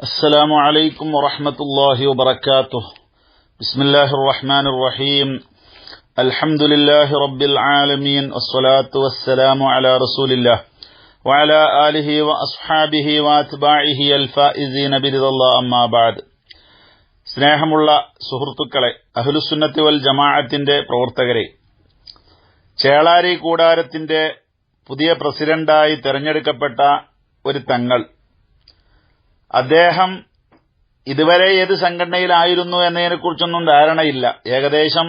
السلام عليكم ورحمة الله وبركاته بسم الله الرحمن الرحيم الحمد لله رب العالمين والصلاة والسلام على رسول الله وعلى آله وأصحابه وأتباعه الفائزين برضا الله أما بعد സ്നേഹമുള്ള സുഹൃത്തുക്കളെ അഹ്ലുസുന്നത്തി വൽ ജമാഅത്തിന്റെ പ്രവർത്തകരെ ചേളാരി കൂടാരത്തിന്റെ പുതിയ പ്രസിഡന്റായി തെരഞ്ഞെടുക്കപ്പെട്ട ഒരു തങ്ങൾ അദ്ദേഹം ഇതുവരെ ഏത് സംഘടനയിലായിരുന്നു എന്നതിനെക്കുറിച്ചൊന്നും ധാരണയില്ല. ഏകദേശം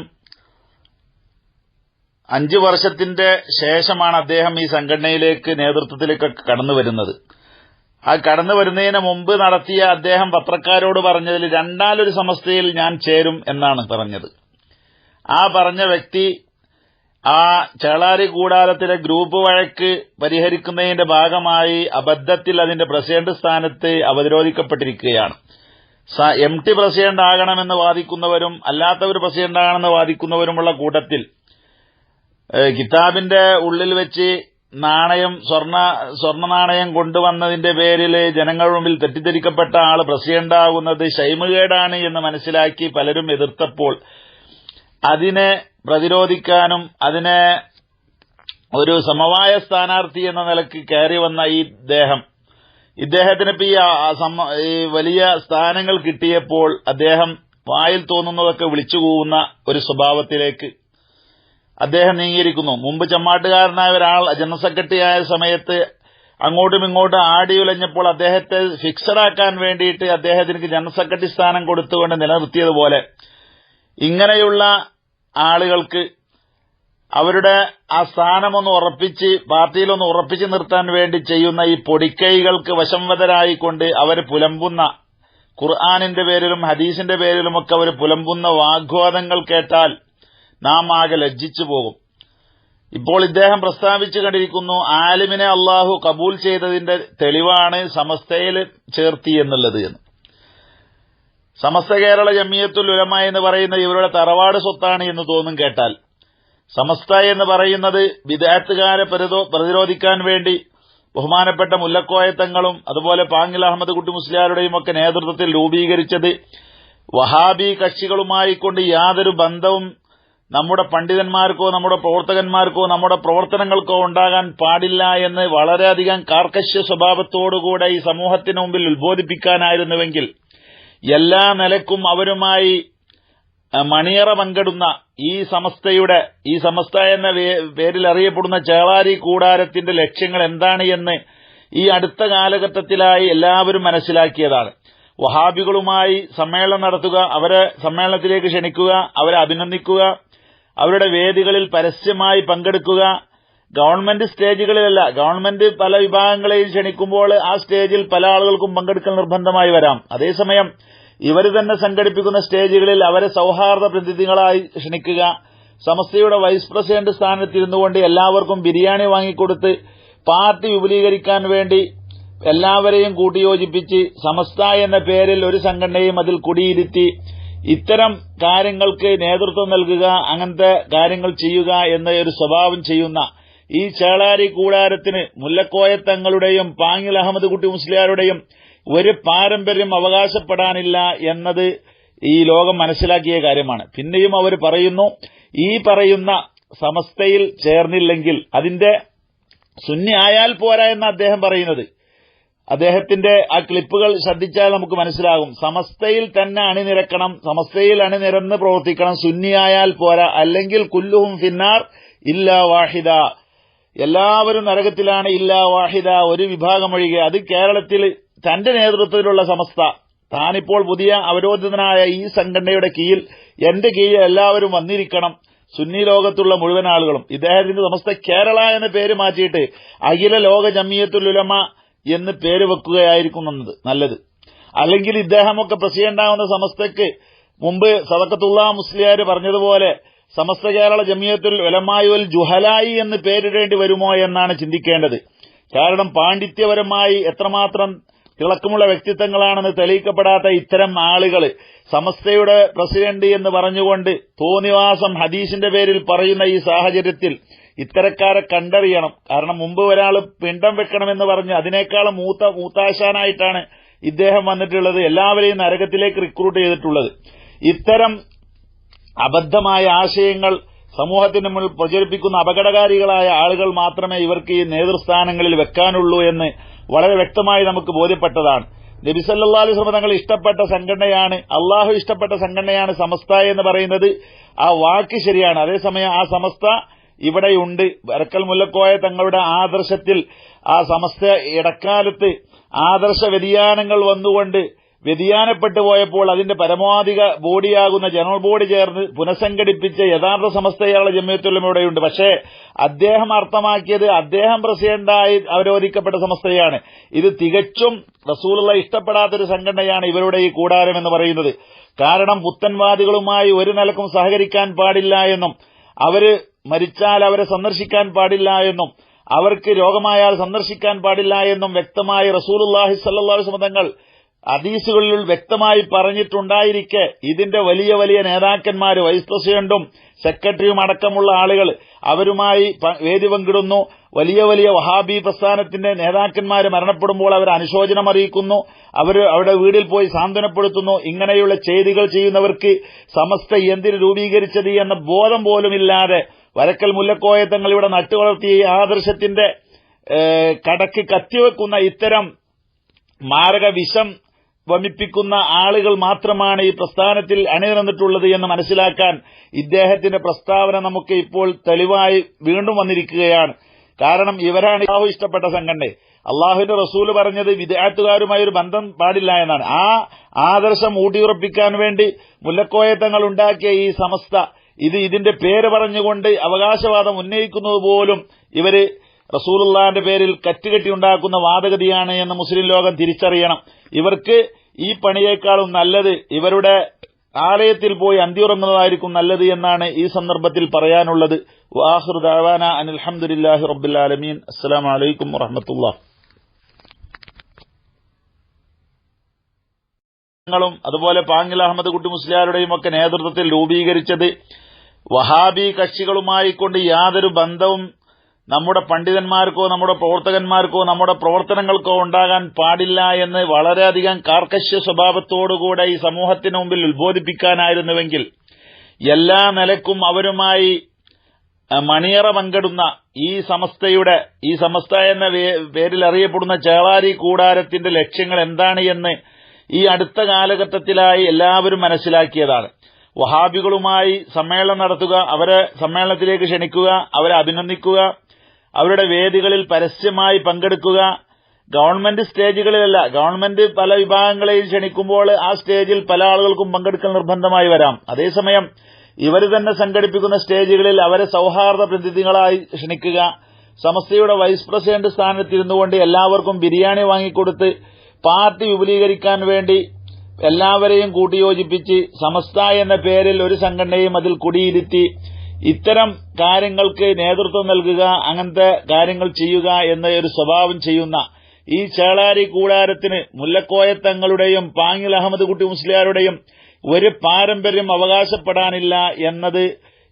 അഞ്ചു വർഷത്തിന്റെ ശേഷമാണ് അദ്ദേഹം ഈ സംഘടനയിലേക്ക് നേതൃത്വത്തിലേക്ക് കടന്നു വരുന്നത്. ആ കടന്നു വരുന്നതിന് മുമ്പ് നടത്തിയ അദ്ദേഹം പത്രക്കാരോട് പറഞ്ഞതിൽ രണ്ടാലൊരു സമസ്തയിൽ ഞാൻ ചേരും എന്നാണ് പറഞ്ഞത്. ആ പറഞ്ഞ വ്യക്തി ആ ചേളാരി കൂടാരത്തിലെ ഗ്രൂപ്പ് വഴക്ക് പരിഹരിക്കുന്നതിന്റെ ഭാഗമായി അബദ്ധത്തിൽ അതിന്റെ പ്രസിഡന്റ് സ്ഥാനത്ത് അവരോധിക്കപ്പെട്ടിരിക്കുകയാണ് എം ടി പ്രസിഡന്റ് ആകണമെന്ന് വാദിക്കുന്നവരും അല്ലാത്തവർ പ്രസിഡന്റ് ആകണമെന്ന് വാദിക്കുന്നവരുമുള്ള കൂട്ടത്തിൽ കിതാബിന്റെ ഉള്ളിൽ വെച്ച് നാണയം സ്വർണ സ്വർണ നാണയം കൊണ്ടുവന്നതിന്റെ പേരിൽ ജനങ്ങളുടെ മുമ്പിൽ തെറ്റിദ്ധരിക്കപ്പെട്ട ആൾ പ്രസിഡന്റ് ആകുന്നത് ശൈമുകേടാണ് എന്ന് മനസ്സിലാക്കി പലരും എതിർത്തപ്പോൾ അതിനെ പ്രതിരോധിക്കാനും അതിനെ ഒരു സമവായ സ്ഥാനാർത്ഥി എന്ന നിലയ്ക്ക് കയറി വന്ന ഈ ദേഹം. ഇദ്ദേഹത്തിന് ഇപ്പൊ ഈ വലിയ സ്ഥാനങ്ങൾ കിട്ടിയപ്പോൾ അദ്ദേഹം വായിൽ തോന്നുന്നതൊക്കെ വിളിച്ചു പോകുന്ന ഒരു സ്വഭാവത്തിലേക്ക് അദ്ദേഹം നീങ്ങിയിരിക്കുന്നു. മുമ്പ് ചമ്മാട്ടുകാരനായ ഒരാൾ ജനറൽ സെക്രട്ടറി ആയ സമയത്ത് അങ്ങോട്ടും ഇങ്ങോട്ടും ആടി ഉലഞ്ഞപ്പോൾ അദ്ദേഹത്തെ ഫിക്സഡാക്കാൻ വേണ്ടിയിട്ട് അദ്ദേഹത്തിന് ജനറൽ സെക്രട്ടറി സ്ഥാനം കൊടുത്തുകൊണ്ട് നിലനിർത്തിയതുപോലെ ഇങ്ങനെയുള്ള ആളുകൾക്ക് അവരുടെ ആ സ്ഥാനമൊന്ന് ഉറപ്പിച്ച് പാർട്ടിയിലൊന്ന് ഉറപ്പിച്ചു നിർത്താൻ വേണ്ടി ചെയ്യുന്ന ഈ പൊടിക്കൈകൾക്ക് വശംവതരായിക്കൊണ്ട് അവർ പുലമ്പുന്ന ഖുർആാനിന്റെ പേരിലും ഹദീസിന്റെ പേരിലുമൊക്കെ അവർ പുലമ്പുന്ന വാഗ്വാദങ്ങൾ കേട്ടാൽ നാം ആകെ ലജ്ജിച്ചു പോകും. ഇപ്പോൾ ഇദ്ദേഹം പ്രസ്താവിച്ചു കണ്ടിരിക്കുന്നു ആലിമിനെ അള്ളാഹു കബൂൽ ചെയ്തതിന്റെ തെളിവാണ് സമസ്തയിൽ ചേർത്തി എന്നുള്ളത് എന്ന്. സമസ്ത കേരള ജമിയത്തുൽ ഉലമ എന്ന് പറയുന്ന ഇവരുടെ തറവാട് സ്വത്താണ് എന്ന് തോന്നും കേട്ടാൽ. സമസ്ത എന്ന് പറയുന്നത് വിദാത്തുകാരെ പ്രതിരോധിക്കാൻ വേണ്ടി ബഹുമാനപ്പെട്ട മുല്ലക്കോയത്തങ്ങളും അതുപോലെ പാങ്ങിൽ അഹമ്മദ് കുട്ടി മുസ്ലിയാരുടെയും ഒക്കെ നേതൃത്വത്തിൽ രൂപീകരിച്ചത് വഹാബി കക്ഷികളുമായി കൊണ്ട് യാതൊരു ബന്ധവും നമ്മുടെ പണ്ഡിതന്മാർക്കോ നമ്മുടെ പ്രവർത്തകന്മാർക്കോ നമ്മുടെ പ്രവർത്തനങ്ങൾക്കോ ഉണ്ടാകാൻ പാടില്ല എന്ന് വളരെയധികം കാർക്കശ്യ സ്വഭാവത്തോടുകൂടെ ഈ സമൂഹത്തിന് മുമ്പിൽ ഉത്ബോധിപ്പിക്കാനായിരുന്നുവെങ്കിൽ എല്ലാ നിലക്കും അവരുമായി മണിയറ പങ്കിടുന്ന ഈ സമസ്തയുടെ ഈ സമസ്ത എന്ന പേരിൽ അറിയപ്പെടുന്ന ചേളാരി കൂടാരത്തിന്റെ ലക്ഷ്യങ്ങൾ എന്താണ് എന്ന് ഈ അടുത്ത കാലഘട്ടത്തിലായി എല്ലാവരും മനസ്സിലാക്കിയതാണ്. വഹാബികളുമായി സമ്മേളനം നടത്തുക അവരെ സമ്മേളനത്തിലേക്ക് ക്ഷണിക്കുക അവരെ അഭിനന്ദിക്കുക അവരുടെ വേദികളിൽ പരസ്യമായി പങ്കെടുക്കുക. ഗവൺമെന്റ് സ്റ്റേജുകളിലല്ല ഗവൺമെന്റ് പല വിഭാഗങ്ങളെയും ക്ഷണിക്കുമ്പോൾ ആ സ്റ്റേജിൽ പല ആളുകൾക്കും പങ്കെടുക്കൽ നിർബന്ധമായി വരാം. അതേസമയം ഇവർ തന്നെ സംഘടിപ്പിക്കുന്ന സ്റ്റേജുകളിൽ അവരെ സൌഹാർദ്ദ പ്രതിനിധികളായി ക്ഷണിക്കുക. സമസ്തയുടെ വൈസ് പ്രസിഡന്റ് സ്ഥാനത്തിരുന്നുകൊണ്ട് എല്ലാവർക്കും ബിരിയാണി വാങ്ങിക്കൊടുത്ത് പാർട്ടി വിപുലീകരിക്കാൻ വേണ്ടി എല്ലാവരെയും കൂട്ടിയോജിപ്പിച്ച് സമസ്ത എന്ന പേരിൽ ഒരു സംഘടനയും അതിൽ കുടിയിരുത്തി ഇത്തരം കാര്യങ്ങൾക്ക് നേതൃത്വം നൽകുക അങ്ങനത്തെ കാര്യങ്ങൾ ചെയ്യുക എന്ന ഒരു സ്വഭാവം ചെയ്യുന്ന ഈ ചേളാരി കൂടാരത്തിന് മുല്ലക്കോയത്തങ്ങളുടെയും പാങ്ങിൽ അഹമ്മദ് കുട്ടി മുസ്ലിയാരുടെയും ഒരു പാരമ്പര്യം അവകാശപ്പെടാനില്ല എന്നത് ഈ ലോകം മനസ്സിലാക്കിയ കാര്യമാണ്. പിന്നെയും അവർ പറയുന്നു ഈ പറയുന്ന സമസ്തയിൽ ചേർന്നില്ലെങ്കിൽ അതിന്റെ സുന്നി ആയാൽ പോരാ എന്ന് അദ്ദേഹം പറയുന്നത്. അദ്ദേഹത്തിന്റെ ആ ക്ലിപ്പുകൾ ശ്രദ്ധിച്ചാൽ നമുക്ക് മനസ്സിലാകും. സമസ്തയിൽ തന്നെ അണിനിരക്കണം സമസ്തയിൽ അണിനിരന്ന് പ്രവർത്തിക്കണം സുന്നിയായാൽ പോരാ. അല്ലെങ്കിൽ കുല്ലുഹും ഫിന്നാർ ഇല്ല വാഹിദ. എല്ലാവരും നരകത്തിലാണ് ഇല്ല വാഹിദ. ഒരു വിഭാഗം ഒഴികെ. അത് കേരളത്തിൽ തന്റെ നേതൃത്വത്തിലുള്ള സമസ്ത. താനിപ്പോൾ പുതിയ അവരോധിതനായ ഈ സംഘടനയുടെ കീഴിൽ എന്റെ കീഴിൽ എല്ലാവരും വന്നിരിക്കണം. സുന്നി ലോകത്തുള്ള മുഴുവൻ ആളുകളും. ഇദ്ദേഹത്തിന്റെ സമസ്ത കേരള എന്ന പേര് മാറ്റിയിട്ട് അഖില ലോക ജമീയത്തുലുലമ എന്ന് പേര് വെക്കുകയായിരിക്കും നല്ലത്. അല്ലെങ്കിൽ ഇദ്ദേഹമൊക്കെ പ്രസിഡന്റാവുന്ന സമസ്തയ്ക്ക് മുമ്പ് സദക്കത്തുള്ള മുസ്ലിയാർ പറഞ്ഞതുപോലെ സമസ്ത കേരള ജമിയത്തുൽ ഉലമായുൽ ജുഹലായി എന്ന് പേരിടേണ്ടി വരുമോ എന്നാണ് ചിന്തിക്കേണ്ടത്. കാരണം പാണ്ഡിത്യപരമായി എത്രമാത്രം തിളക്കമുള്ള വ്യക്തിത്വങ്ങളാണെന്ന് തെളിയിക്കപ്പെടാത്ത ഇത്തരം ആളുകൾ സമസ്തയുടെ പ്രസിഡന്റ് എന്ന് പറഞ്ഞുകൊണ്ട് തോന്നിവാസം ഹദീസിന്റെ പേരിൽ പറയുന്ന ഈ സാഹചര്യത്തിൽ ഇത്തരക്കാരെ കണ്ടറിയണം. കാരണം മുമ്പ് ഒരാൾ പിണ്ടം വെക്കണമെന്ന് പറഞ്ഞ് അതിനേക്കാളും മൂത്ത മൂത്താശാനായിട്ടാണ് ഇദ്ദേഹം വന്നിട്ടുള്ളത്. എല്ലാവരെയും നരകത്തിലേക്ക് റിക്രൂട്ട് ചെയ്തിട്ടുള്ളത്. ഇത്തരം അബദ്ധമായ ആശയങ്ങൾ സമൂഹത്തിന് മുന്നിൽ പ്രചരിപ്പിക്കുന്ന അപകടകാരികളായ ആളുകൾ മാത്രമേ ഇവർക്ക് ഈ നേതൃസ്ഥാനങ്ങളിൽ വെക്കാനുള്ളൂ എന്ന് വളരെ വ്യക്തമായി നമുക്ക് ബോധ്യപ്പെട്ടതാണ്. നബിസല്ലാ അലൈഹി തങ്ങൾ ഇഷ്ടപ്പെട്ട സംഘടനയാണ് അള്ളാഹു ഇഷ്ടപ്പെട്ട സംഘടനയാണ് സമസ്ത എന്ന് പറയുന്നത് ആ വാക്ക് ശരിയാണ്. അതേസമയം ആ സമസ്ത ഇവിടെയുണ്ട് വരക്കൽ മുല്ലക്കോയ തങ്ങളുടെ ആദർശത്തിൽ ആ സമസ്ത ഇടക്കാലത്ത് ആദർശ വ്യതിയാനങ്ങൾ വന്നുകൊണ്ട് വ്യതിയാനപ്പെട്ടു പോയപ്പോൾ അതിന്റെ പരമാധിക ബോഡിയാകുന്ന ജനറൽ ബോഡി ചേർന്ന് പുനഃസംഘടിപ്പിച്ച യഥാർത്ഥ സമസ്തയാളെ ജമ്മിയത്തുള്ളും ഇവിടെയുണ്ട് പക്ഷേ അദ്ദേഹം അർത്ഥമാക്കിയത് അദ്ദേഹം പ്രസിഡന്റായി അവരോധിക്കപ്പെട്ട സമസ്തയാണ്. ഇത് തികച്ചും റസൂലുള്ള ഇഷ്ടപ്പെടാത്തൊരു സംഘടനയാണ് ഇവരുടെ ഈ കൂടാരം എന്ന് പറയുന്നത്. കാരണം പുത്തൻവാദികളുമായി ഒരു നിലക്കും സഹകരിക്കാൻ പാടില്ല എന്നും അവർ മരിച്ചാൽ അവരെ സന്ദർശിക്കാൻ പാടില്ല എന്നും അവർക്ക് രോഗമായാൽ സന്ദർശിക്കാൻ പാടില്ല എന്നും വ്യക്തമായി റസൂലുല്ലാഹി സല്ലാഹു തങ്ങൾ ഹദീസുകളിൽ വ്യക്തമായി പറഞ്ഞിട്ടുണ്ടായിരിക്കെ ഇതിന്റെ വലിയ വലിയ നേതാക്കന്മാർ വൈസ് പ്രസിഡന്റും സെക്രട്ടറിയും അടക്കമുള്ള ആളുകൾ അവരുമായി വേദി പങ്കിടുന്നു. വലിയ വലിയ വഹാബി പ്രസ്ഥാനത്തിന്റെ നേതാക്കന്മാർ മരണപ്പെടുമ്പോൾ അവർ അനുശോചനം അറിയിക്കുന്നു. അവർ അവരുടെ വീടിൽ പോയി സാന്ത്വനപ്പെടുത്തുന്നു. ഇങ്ങനെയുള്ള ചെയ്തികൾ ചെയ്യുന്നവർക്ക് സമസ്ത എന്തിന് രൂപീകരിച്ചത് എന്ന ബോധം പോലുമില്ലാതെ വരക്കൽ മുല്ലക്കോയ തങ്ങൾ ഇവിടെ നട്ടുവളർത്തിയ ഈ ആദർശത്തിന്റെ കടക്ക് കത്തിവെക്കുന്ന ഇത്തരം മാരക വിഷം വമിപ്പിക്കുന്ന ആളുകൾ മാത്രമാണ് ഈ പ്രസ്ഥാനത്തിൽ അണിനിരന്നിട്ടുള്ളത് എന്ന് മനസ്സിലാക്കാൻ ഇദ്ദേഹത്തിന്റെ പ്രസ്താവന നമുക്ക് ഇപ്പോൾ തെളിവായി വീണ്ടും വന്നിരിക്കുകയാണ്. കാരണം ഇവരാണ് അള്ളാഹു ഇഷ്ടപ്പെട്ട സംഘടന. അള്ളാഹുവിന്റെ റസൂൽ പറഞ്ഞത് വിദ്യാർത്ഥുകാരുമായി ഒരു ബന്ധം പാടില്ല എന്നാണ്. ആ ആദർശം ഊട്ടിയുറപ്പിക്കാൻ വേണ്ടി മുല്ലക്കോയത്തങ്ങൾ ഉണ്ടാക്കിയ ഈ സമസ്ത ഇത് ഇതിന്റെ പേര് പറഞ്ഞുകൊണ്ട് അവകാശവാദം ഉന്നയിക്കുന്നത് പോലും ഇവർ റസൂലുള്ളാന്റെ പേരിൽ കറ്റുകെട്ടി ഉണ്ടാക്കുന്ന വാദഗതിയാണ് എന്ന് മുസ്ലിം ലോകം തിരിച്ചറിയണം. ഇവർക്ക് ഈ പണിയേക്കാളും നല്ലത് ഇവരുടെ ആലയത്തിൽ പോയി അന്തിയുറങ്ങുന്നതായിരിക്കും നല്ലത് എന്നാണ് ഈ സന്ദർഭത്തിൽ പറയാനുള്ളത്. അനിൽഹമുല്ലാഹി റബ്ബുലാലമീൻ അസ്സലാം വലൈക്കും വറഹമത്തുള്ള ങ്ങളും അതുപോലെ പാങ്ങിൽ അഹമ്മദ് കുട്ടി മുസ്ലിയാരുടെയും ഒക്കെ നേതൃത്വത്തിൽ രൂപീകരിച്ചത് വഹാബി കക്ഷികളുമായി കൊണ്ട് യാതൊരു ബന്ധവും നമ്മുടെ പണ്ഡിതന്മാർക്കോ നമ്മുടെ പ്രവർത്തകന്മാർക്കോ നമ്മുടെ പ്രവർത്തനങ്ങൾക്കോ ഉണ്ടാകാൻ പാടില്ല എന്ന് വളരെയധികം കാർക്കശ്യ സ്വഭാവത്തോടുകൂടെ ഈ സമൂഹത്തിന് മുമ്പിൽ ഉത്ബോധിപ്പിക്കാനായിരുന്നുവെങ്കിൽ എല്ലാ നിലക്കും അവരുമായി മണിയറ പങ്കിടുന്ന ഈ സമസ്തയുടെ ഈ സമസ്ത എന്ന പേരിൽ അറിയപ്പെടുന്ന ചേളാരി കൂടാരത്തിന്റെ ലക്ഷ്യങ്ങൾ എന്താണ് എന്ന് ഈ അടുത്ത കാലഘട്ടത്തിലായി എല്ലാവരും മനസ്സിലാക്കിയതാണ്. വഹാബികളുമായി സമ്മേളനം നടത്തുക അവരെ സമ്മേളനത്തിലേക്ക് ക്ഷണിക്കുക അവരെ അഭിനന്ദിക്കുക അവരുടെ വേദികളിൽ പരസ്യമായി പങ്കെടുക്കുക. ഗവൺമെന്റ് സ്റ്റേജുകളിലല്ല ഗവൺമെന്റ് പല വിഭാഗങ്ങളെയും ക്ഷണിക്കുമ്പോൾ ആ സ്റ്റേജിൽ പല ആളുകൾക്കും പങ്കെടുക്കൽ നിർബന്ധമായി വരാം. അതേസമയം ഇവർ തന്നെ സംഘടിപ്പിക്കുന്ന സ്റ്റേജുകളിൽ അവരെ സൌഹാർദ്ദ പ്രതിനിധികളായി ക്ഷണിക്കുക. സമസ്തയുടെ വൈസ് പ്രസിഡന്റ് സ്ഥാനത്തിരുന്നുകൊണ്ട് എല്ലാവർക്കും ബിരിയാണി വാങ്ങിക്കൊടുത്ത് പാർട്ടി വിപുലീകരിക്കാൻ വേണ്ടി എല്ലാവരെയും കൂട്ടിയോജിപ്പിച്ച് സമസ്ത എന്ന പേരിൽ ഒരു സംഘടനയും അതിൽ കുടിയിരുത്തി ഇത്തരം കാര്യങ്ങൾക്ക് നേതൃത്വം നൽകുക അങ്ങനത്തെ കാര്യങ്ങൾ ചെയ്യുക എന്ന ഒരു സ്വഭാവം ചെയ്യുന്ന ഈ ചേളാരി കൂടാരത്തിന് മുല്ലക്കോയത്തങ്ങളുടെയും പാങ്ങിൽ അഹമ്മദ് കുട്ടി മുസ്ലിയാരുടെയും ഒരു പാരമ്പര്യം അവകാശപ്പെടാനില്ല എന്നത്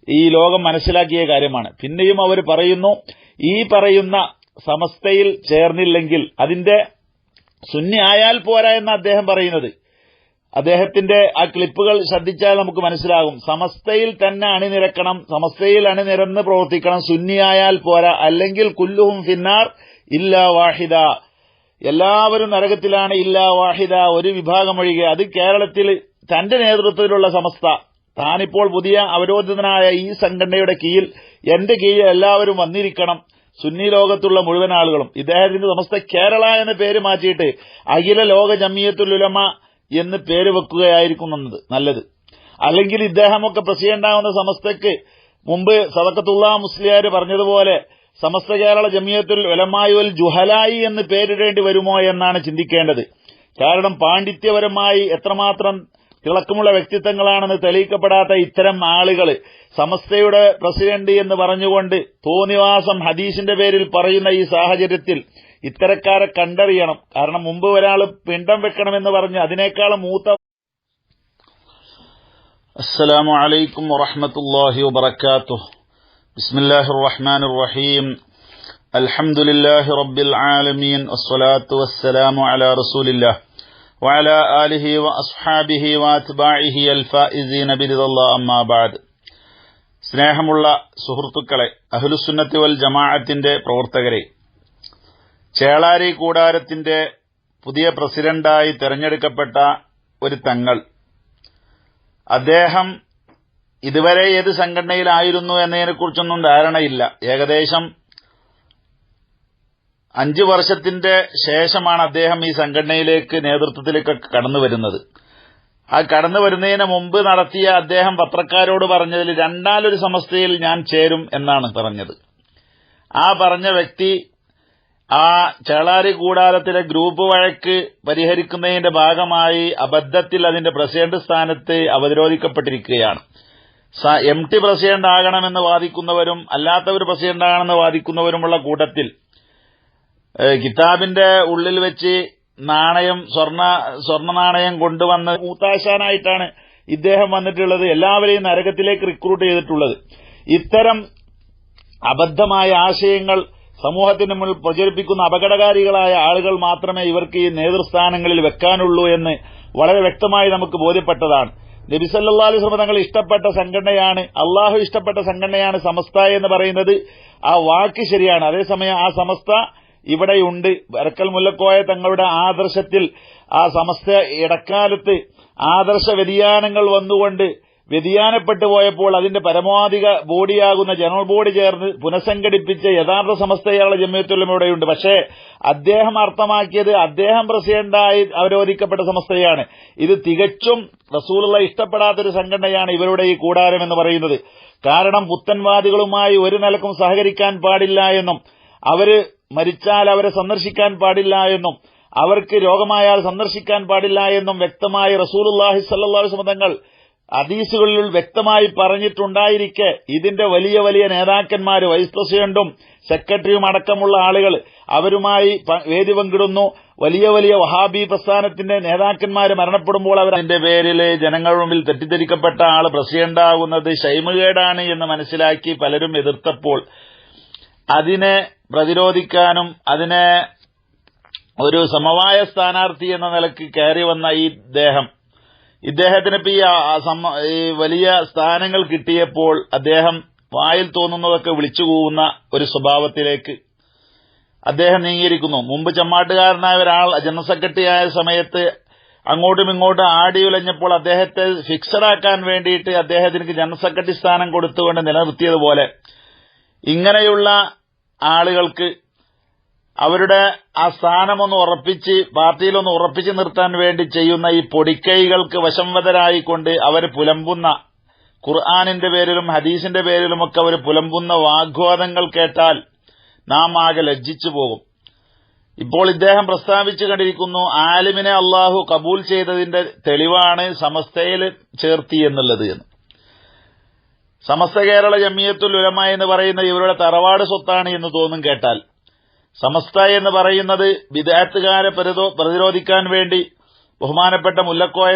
ഈ ലോകം മനസ്സിലാക്കിയ കാര്യമാണ്. പിന്നെയും അവർ പറയുന്നു ഈ പറയുന്ന സമസ്തയിൽ ചേർന്നില്ലെങ്കിൽ അതിന്റെ സുന്നി ആയാൽ പോരാ എന്ന് അദ്ദേഹം പറയുന്നത്. അദ്ദേഹത്തിന്റെ ആ ക്ലിപ്പുകൾ ശ്രദ്ധിച്ചാൽ നമുക്ക് മനസ്സിലാകും. സമസ്തയിൽ തന്നെ അണിനിരക്കണം സമസ്തയിൽ അണിനിരന്ന് പ്രവർത്തിക്കണം. സുന്നിയായാൽ പോരാ. അല്ലെങ്കിൽ കുല്ലുഹും ഫിന്നാർ ഇല്ല വാഹിദ. എല്ലാവരും നരകത്തിലാണ് ഇല്ല വാഹിദ. ഒരു വിഭാഗം ഒഴികെ അത് കേരളത്തിൽ തന്റെ നേതൃത്വത്തിലുള്ള സമസ്ത. താനിപ്പോൾ പുതിയ അവരോധിതനായ ഈ സംഘടനയുടെ കീഴിൽ എന്റെ കീഴിൽ എല്ലാവരും വന്നിരിക്കണം. സുന്നി ലോകത്തുള്ള മുഴുവൻ ആളുകളും. ഇദ്ദേഹത്തിന്റെ സമസ്ത കേരള എന്ന പേര് മാറ്റിയിട്ട് അഖില ലോക ജമിയത്തുലുലമ എന്ന് പേര് വെക്കുകയായിരിക്കും നല്ലത്. അല്ലെങ്കിൽ ഇദ്ദേഹമൊക്കെ പ്രസിഡന്റാകുന്ന സമസ്തയ്ക്ക് മുമ്പ് സദക്കത്തുള്ള മുസ്ലിയാർ പറഞ്ഞതുപോലെ സമസ്ത കേരള ജമിയത്തിൽ ഉലമായുൽ ജുഹലായി എന്ന് പേരിടേണ്ടി വരുമോ എന്നാണ് ചിന്തിക്കേണ്ടത്. കാരണം പാണ്ഡിത്യപരമായി എത്രമാത്രം തിളക്കമുള്ള വ്യക്തിത്വങ്ങളാണെന്ന് തെളിയിക്കപ്പെടാത്ത ഇത്തരം ആളുകൾ സമസ്തയുടെ പ്രസിഡന്റ് എന്ന് പറഞ്ഞുകൊണ്ട് തോന്നിവാസം ഹദീസിന്റെ പേരിൽ പറയുന്ന ഈ സാഹചര്യത്തിൽ ഇത്തരക്കാരെ കണ്ടറിയണം കാരണം മുമ്പ് ഒരാൾ പിണ്ടം വെക്കണമെന്ന് പറഞ്ഞ് അതിനേക്കാളും മൂത്ത السلام عليكم ورحمة الله وبركاته بسم الله الرحمن الرحيم الحمد لله رب العالمين والصلاة والسلام على رسول الله وعلى آله وأصحابه وأتباعه الفائزين برضا الله أما بعد സ്നേഹമുള്ള സുഹൃത്തുക്കളെ അഹ്ലുസുന്നത്തി വൽ ജമാഅത്തിന്റെ പ്രവർത്തകരെ ചേളാരി കൂടാരത്തിന്റെ പുതിയ പ്രസിഡന്റായി തെരഞ്ഞെടുക്കപ്പെട്ട ഒരു തങ്ങൾ. അദ്ദേഹം ഇതുവരെ ഏത് സംഘടനയിലായിരുന്നു എന്നതിനെക്കുറിച്ചൊന്നും ധാരണയില്ല. ഏകദേശം അഞ്ചു വർഷത്തിന്റെ ശേഷമാണ് അദ്ദേഹം ഈ സംഘടനയിലേക്ക് നേതൃത്വത്തിലേക്ക് കടന്നു വരുന്നത്. ആ കടന്നു വരുന്നതിന് മുമ്പ് നടത്തിയ അദ്ദേഹം പത്രക്കാരോട് പറഞ്ഞതിൽ രണ്ടാലൊരു സമസ്തയിൽ ഞാൻ ചേരും എന്നാണ് പറഞ്ഞത്. ആ പറഞ്ഞ വ്യക്തി ആ ചേളാരി കൂടാരത്തിലെ ഗ്രൂപ്പ് വഴക്ക് പരിഹരിക്കുന്നതിന്റെ ഭാഗമായി അബദ്ധത്തിൽ അതിന്റെ പ്രസിഡന്റ് സ്ഥാനത്ത് അവരോധിക്കപ്പെട്ടിരിക്കുകയാണ് എം ടി പ്രസിഡന്റ് ആകണമെന്ന് വാദിക്കുന്നവരും അല്ലാത്തവർ പ്രസിഡന്റ് ആകണമെന്ന് വാദിക്കുന്നവരുമുള്ള കൂട്ടത്തിൽ കിതാബിന്റെ ഉള്ളിൽ വെച്ച് നാണയം സ്വർണ സ്വർണ നാണയം കൊണ്ടുവന്ന് മൂത്താശാനായിട്ടാണ് ഇദ്ദേഹം വന്നിട്ടുള്ളത്. എല്ലാവരെയും നരകത്തിലേക്ക് റിക്രൂട്ട് ചെയ്തിട്ടുള്ളത്. ഇത്തരം അബദ്ധമായ ആശയങ്ങൾ സമൂഹത്തിന് മുന്നിൽ പ്രചരിപ്പിക്കുന്ന അപകടകാരികളായ ആളുകൾ മാത്രമേ ഇവർക്ക് ഈ നേതൃസ്ഥാനങ്ങളിൽ വെക്കാനുള്ളൂ എന്ന് വളരെ വ്യക്തമായി നമുക്ക് ബോധ്യപ്പെട്ടതാണ്. നബിസല്ലാ അലൈഹി തങ്ങൾ ഇഷ്ടപ്പെട്ട സംഘടനയാണ് അള്ളാഹു ഇഷ്ടപ്പെട്ട സംഘടനയാണ് സമസ്ത എന്ന് പറയുന്നത് ആ വാക്ക് ശരിയാണ്. അതേസമയം ആ സമസ്ത ഇവിടെയുണ്ട്. വരക്കൽ മുല്ലക്കോയ തങ്ങളുടെ ആദർശത്തിൽ ആ സമസ്ത ഇടക്കാലത്ത് ആദർശ വ്യതിയാനങ്ങൾ വന്നുകൊണ്ട് വ്യതിയാനപ്പെട്ടു പോയപ്പോൾ അതിന്റെ പരമാധിക ബോഡിയാകുന്ന ജനറൽ ബോഡി ചേർന്ന് പുനഃസംഘടിപ്പിച്ച യഥാർത്ഥ സമസ്തയാളെ ജമ്മിയത്തുള്ളം ഇവിടെയുണ്ട് പക്ഷേ അദ്ദേഹം അർത്ഥമാക്കിയത് അദ്ദേഹം പ്രസിഡന്റായി അവരോധിക്കപ്പെട്ട സമസ്തയാണ്. ഇത് തികച്ചും റസൂലുള്ള ഇഷ്ടപ്പെടാത്തൊരു സംഘടനയാണ് ഇവരുടെ ഈ കൂടാരം എന്ന് പറയുന്നത്. കാരണം പുത്തൻവാദികളുമായി ഒരു നിലക്കും സഹകരിക്കാൻ പാടില്ല എന്നും അവർ മരിച്ചാൽ അവരെ സന്ദർശിക്കാൻ പാടില്ല എന്നും അവർക്ക് രോഗമായാൽ സന്ദർശിക്കാൻ പാടില്ല എന്നും വ്യക്തമായി റസൂലുല്ലാഹി സല്ലാഹു തങ്ങൾ ഹദീസുകളിൽ വ്യക്തമായി പറഞ്ഞിട്ടുണ്ടായിരിക്കെ ഇതിന്റെ വലിയ വലിയ നേതാക്കന്മാർ വൈസ് പ്രസിഡന്റും സെക്രട്ടറിയും അടക്കമുള്ള ആളുകൾ അവരുമായി വേദി പങ്കിടുന്നു. വലിയ വലിയ വഹാബി പ്രസ്ഥാനത്തിന്റെ നേതാക്കന്മാർ മരണപ്പെടുമ്പോൾ അവർ അതിന്റെ പേരിൽ ജനങ്ങളുടെ മുമ്പിൽ തെറ്റിദ്ധരിക്കപ്പെട്ട ആൾ പ്രസിഡന്റാകുന്നത് ഷൈമുകേടാണ് എന്ന് മനസ്സിലാക്കി പലരും എതിർത്തപ്പോൾ അതിനെ പ്രതിരോധിക്കാനും അതിനെ ഒരു സമവായ സ്ഥാനാർത്ഥി എന്ന നിലയ്ക്ക് കയറി വന്ന ഈ ഇദ്ദേഹം ഇദ്ദേഹത്തിന് ഈ വലിയ സ്ഥാനങ്ങൾ കിട്ടിയപ്പോൾ അദ്ദേഹം വായിൽ തോന്നുന്നതൊക്കെ വിളിച്ചു കൂവുന്ന ഒരു സ്വഭാവത്തിലേക്ക് അദ്ദേഹം നീങ്ങിയിരിക്കുന്നു. മുമ്പ് ചമ്മാട്ടുകാരനായ ഒരാൾ ജനറൽ സെക്രട്ടറി ആയ സമയത്ത് അങ്ങോട്ടും ഇങ്ങോട്ടും ആടി ഉലഞ്ഞപ്പോൾ അദ്ദേഹത്തെ ഫിക്സഡാക്കാൻ വേണ്ടിയിട്ട് അദ്ദേഹത്തിന് ജനറൽ സെക്രട്ടറി സ്ഥാനം കൊടുത്തുകൊണ്ട് നിലനിർത്തിയതുപോലെ ഇങ്ങനെയുള്ള ആളുകൾക്ക് അവരുടെ ആ സ്ഥാനമൊന്ന് ഉറപ്പിച്ച് പാർട്ടിയിലൊന്ന് ഉറപ്പിച്ചു നിർത്താൻ വേണ്ടി ചെയ്യുന്ന ഈ പൊടിക്കൈകൾക്ക് വശംവതരായിക്കൊണ്ട് അവർ പുലമ്പുന്ന ഖുർആാനിന്റെ പേരിലും ഹദീസിന്റെ പേരിലുമൊക്കെ അവർ പുലമ്പുന്ന വാഗ്വാദങ്ങൾ കേട്ടാൽ നാം ആകെ ലജ്ജിച്ചു പോകും. ഇപ്പോൾ ഇദ്ദേഹം പ്രസ്താവിച്ചു കണ്ടിരിക്കുന്നു ആലിമിനെ അള്ളാഹു കബൂൽ ചെയ്തതിന്റെ തെളിവാണ് സമസ്തയിൽ ചേർത്തി എന്നുള്ളത് എന്ന്. സമസ്ത കേരള ജമിയത്തുൽ ഉലമ എന്ന് പറയുന്ന ഇവരുടെ തറവാട് സ്വത്താണ് എന്ന് തോന്നും കേട്ടാൽ സമസ്ത എന്ന് പറയുന്നത് വിദാത്തുകാരെ പ്രതിരോധിക്കാൻ വേണ്ടി ബഹുമാനപ്പെട്ട മുല്ലക്കോയ